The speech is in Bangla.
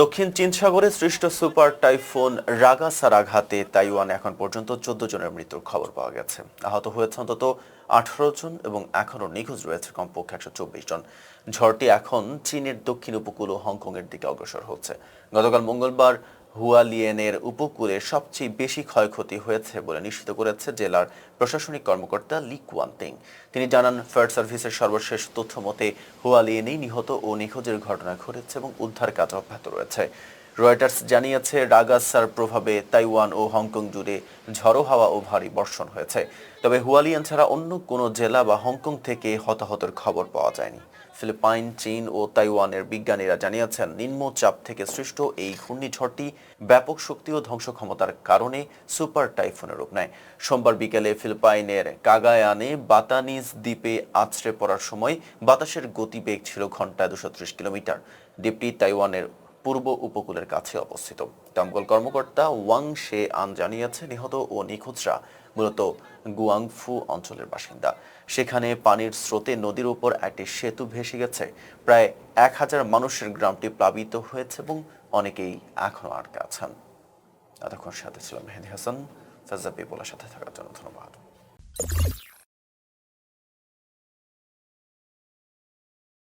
দক্ষিণ চীন সাগরে সৃষ্ট সুপার টাইফুন রাগাসার আঘাতে তাইওয়ান এখন পর্যন্ত চোদ্দ জনের মৃত্যুর খবর পাওয়া গেছে। আহত হয়েছে অন্তত আঠারো জন এবং এখনও নিখোঁজ রয়েছে কমপক্ষে একশো চব্বিশ জন। ঝড়টি এখন চীনের দক্ষিণ উপকূল ও হংকংয়ের দিকে অগ্রসর হচ্ছে। গতকাল মঙ্গলবার হুয়ালিয়েনের উপকূলে সবচেয়ে বেশি ক্ষয়ক্ষতি হয়েছে বলে নিশ্চিত করেছে জেলার প্রশাসনিক কর্মকর্তা লি কুয়ান্তিং তিনি জানান, ফায়ার সার্ভিসের সর্বশেষ তথ্য মতে হুয়ালিয়েনেই নিহত ও নিখোঁজের ঘটনা ঘটেছে এবং উদ্ধার কাজ অব্যাহত রয়েছে। রয়টার্স জানিয়েছে, রাগাসার প্রভাবে তাইওয়ান ও হংকং জুড়ে ঝড়ো হাওয়া ও ভারী বর্ষণ হয়েছে। তবে হুয়ালিয়ান ছাড়া অন্য কোনো জেলা বা হংকং থেকে হতাহতের খবর পাওয়া যায়নি। ফিলিপাইন, চীন ও তাইওয়ানের বিজ্ঞানীরা জানিয়েছেন, নিম্নচাপ থেকে সৃষ্ট এই ঘূর্ণিঝড়টি ব্যাপক শক্তি ও ধ্বংস ক্ষমতার কারণে সুপার টাইফুনের রূপ নেয়। সোমবার বিকেলে ফিলিপাইনের কাগায়ানে বাতানিজ দ্বীপে আছড়ে পড়ার সময় বাতাসের গতিবেগ ছিল ঘন্টায় দুশো কিলোমিটার। দ্বীপটি তাইওয়ানের পূর্ব উপকূলের কাছে অবস্থিত। দমকল কর্মকর্তা ওয়াং শে আন জানিয়েছে, নিহত ও নিখোঁজরা মূলত গুয়াংফু অঞ্চলের বাসিন্দা। সেখানে পানির স্রোতে নদীর উপর একটি সেতু ভেসে গেছে। প্রায় এক হাজার মানুষের গ্রামটি প্লাবিত হয়েছে এবং অনেকেই এখনও আটকে আছেন। এতক্ষণ সাথে ছিলাম মেহেদি হাসান। ফেজা বিপুলের সাথে থাকার জন্য ধন্যবাদ।